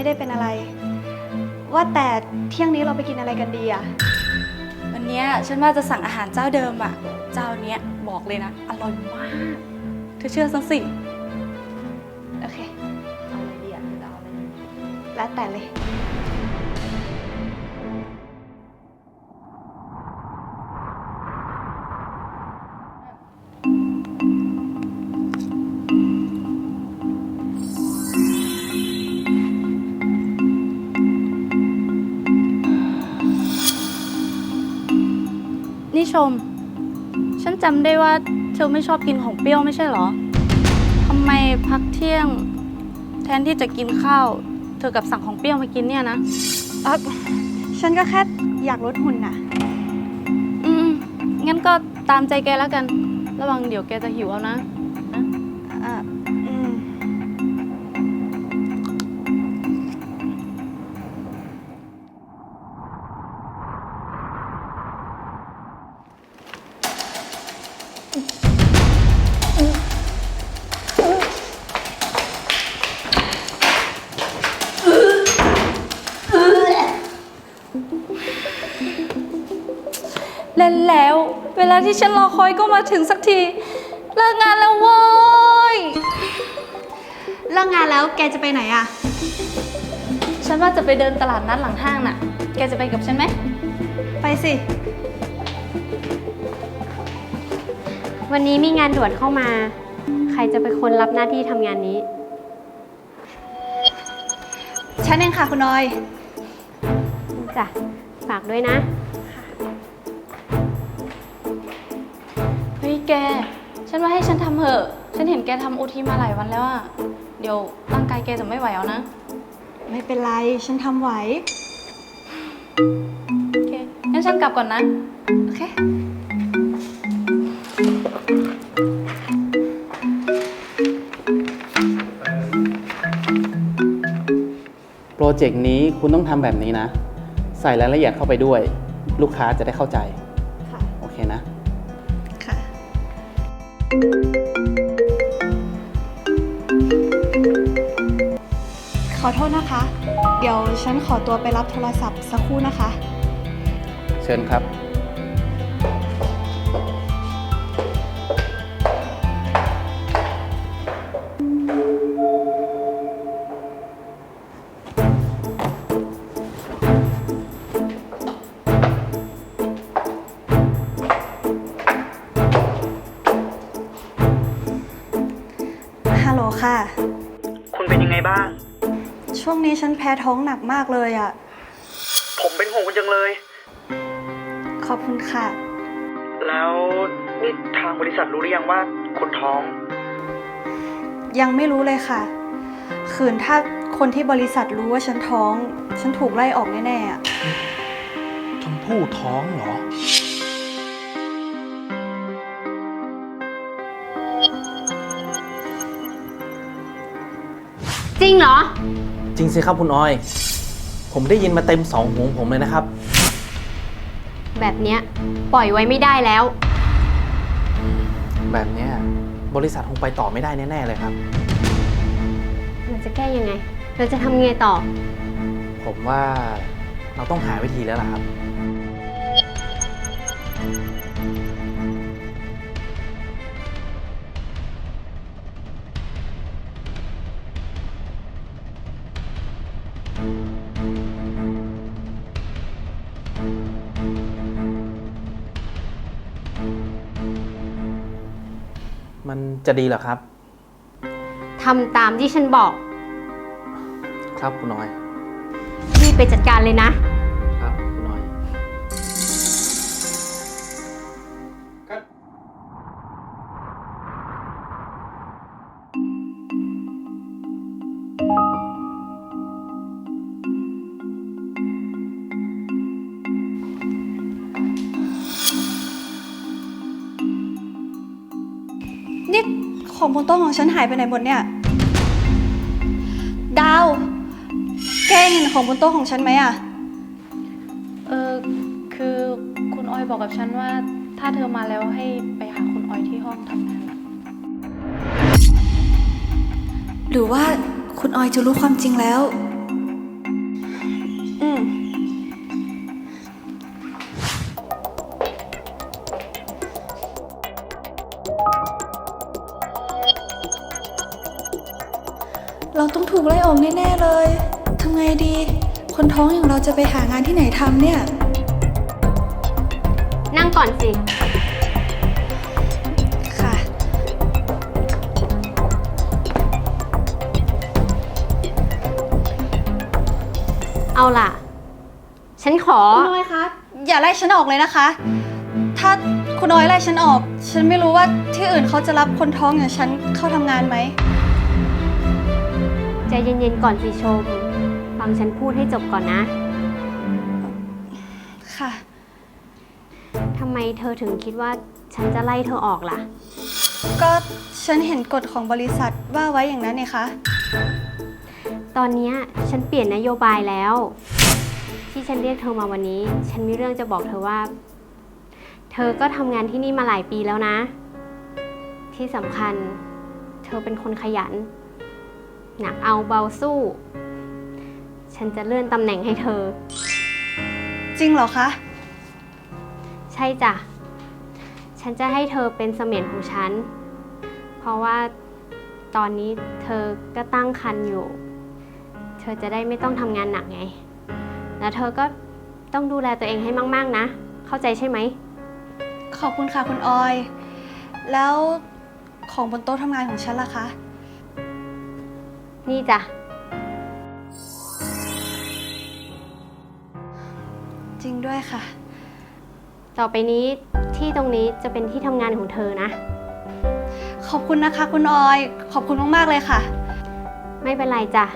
ไม่ได้เป็นอะไร ว่าแต่เที่ยงนี้เราไปกินอะไรกันดีอะวันเนี้ยฉันว่าจะสั่งอาหารเจ้าเดิมอะเจ้าเนี้ยบอกเลยนะอร่อยมากเธอเชื่อสักสิโอเคเอาอะไรดีอะจะเอาอะไรดีแล้วแต่เลย นี่ชม ฉันจำได้ว่าเธอไม่ชอบกินของเปรี้ยวไม่ใช่เหรอทำไมพักเที่ยง แทนที่จะกินข้าว เธอกลับสั่งของเปรี้ยวมากินเนี่ยนะเออฉันก็แค่อยากลดหุ่นน่ะ อืมงั้นก็ตามใจแกแล้วกัน ระวังเดี๋ยวแกจะหิวเอานะ นแล้ว เวลาที่ฉันรอคอยก็มาถึงสักที เลิกงานแล้วเว้ย เลิกงานแล้วแกจะไปไหนอะฉันว่าจะไปเดินตลาดนัดหลังห้างน่ะ แกจะไปกับฉันไหม ไปสิ วันนี้มีงานด่วนเข้ามา ใครจะเป็นคนรับหน้าที่ทำงานนี้ ฉันเองค่ะคุณออยจ้ะฝากด้วยนะ แก ฉันว่าให้ฉันทำเถอะ ฉันเห็นแกทำโอทีมาหลายวันแล้วอะเดี๋ยวร่างกายแกจะไม่ไหวเอานะ ไม่เป็นไร ฉันทำไหว โอเค งั้นฉันกลับก่อนนะ โอเค โปรเจกต์นี้คุณต้องทำแบบนี้นะ ใส่รายละเอียดเข้าไปด้วย ลูกค้าจะได้เข้าใจ ขอโทษนะคะ เดี๋ยวฉันขอตัวไปรับโทรศัพท์สักครู่นะคะ เชิญครับ ฮัลโหลค่ะ คุณเป็นยังไงบ้าง ช่วงนี้ฉันแพ้ท้องหนักมากเลยอะ่ะ ผมเป็นห่วงคุณจังเลย ขอบคุณค่ะ แล้วนี่ทางบริษัทรู้หรือยังว่าคุณท้อง ยังไม่รู้เลยค่ะคืนถ้าคนที่บริษัทรู้ว่าฉันท้อง ฉันถูกไล่ออกแน่ๆอะชมพู่ท้องเหรอ จริงเหรอจ ริงสิครับคุณออย ผมได้ยินมาเต็มสองหูผมเลยนะครับ แบบเนี้ยปล่อยไว้ไม่ได้แล้ว แบบเนี้ยบริษัทคงไปต่อไม่ได้แน่ๆเลยครับ เราจะแก้ยังไง เราจะทำไงต่อ ผมว่าเราต้องหาวิธีแล้วล่ะครับ มันจะดีเหรอครับ ทำตามที่ฉันบอก ครับคุณออย รีบไปจัดการเลยนะ นี่ของบนโต๊ะของฉันหายไปไหนหมดเนี่ย ดาว แกเห็นของบนโต๊ะของฉันไหมอะเออคือคุณออยบอกกับฉันว่า ถ้าเธอมาแล้วให้ไปหาคุณออยที่ห้องทำงานอะหรือว่าคุณออยจะรู้ความจริงแล้ว เราต้องถูกไล่ออกแน่ๆเลยทำไงดี คนท้องอย่างเราจะไปหางานที่ไหนทำเนี่ย นั่งก่อนสิ ค่ะ เอาล่ะ ฉันขอ คุณน้อยคะอย่าไล่ฉันออกเลยนะคะ ถ้าคุณน้อยไล่ฉันออก ฉันไม่รู้ว่าที่อื่นเขาจะรับคนท้องอย่างฉันเข้าทำงานไหม ใจเย็นๆก่อนสิชม ฟังฉันพูดให้จบก่อนนะ ค่ะ ทำไมเธอถึงคิดว่าฉันจะไล่เธอออกล่ะ ก็ฉันเห็นกฎของบริษัทว่าไว้อย่างนั้นนี่คะ ตอนเนี้ยฉันเปลี่ยนนโยบายแล้ว ที่ฉันเรียกเธอมาวันนี้ ฉันมีเรื่องจะบอกเธอว่า เธอก็ทำงานที่นี่มาหลายปีแล้วนะ ที่สำคัญ เธอเป็นคนขยัน หนักเอาเบาสู้ ฉันจะเลื่อนตำแหน่งให้เธอ จริงเหรอคะ ใช่จ้ะ ฉันจะให้เธอเป็นเสมียนของฉัน เพราะว่าตอนนี้เธอก็ตั้งครรภ์อยู่ เธอจะได้ไม่ต้องทำงานหนักไง แล้วเธอก็ต้องดูแลตัวเองให้มาก ๆ นะ เข้าใจใช่ไหม ขอบคุณค่ะคุณออย แล้วของบนโต๊ะทำงานของฉันล่ะคะ นี่จ้ะ จริงด้วยค่ะ ต่อไปนี้ที่ตรงนี้จะเป็นที่ทำงานของเธอนะ ขอบคุณนะคะคุณออย ขอบคุณมาก ๆ เลยค่ะ ไม่เป็นไรจ้ะ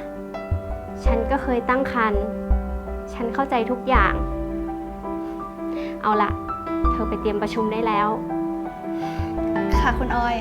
ฉันก็เคยตั้งครรภ์ฉันเข้าใจทุกอย่าง เอาละเธอไปเตรียมประชุมได้แล้ว ค่ะคุณออย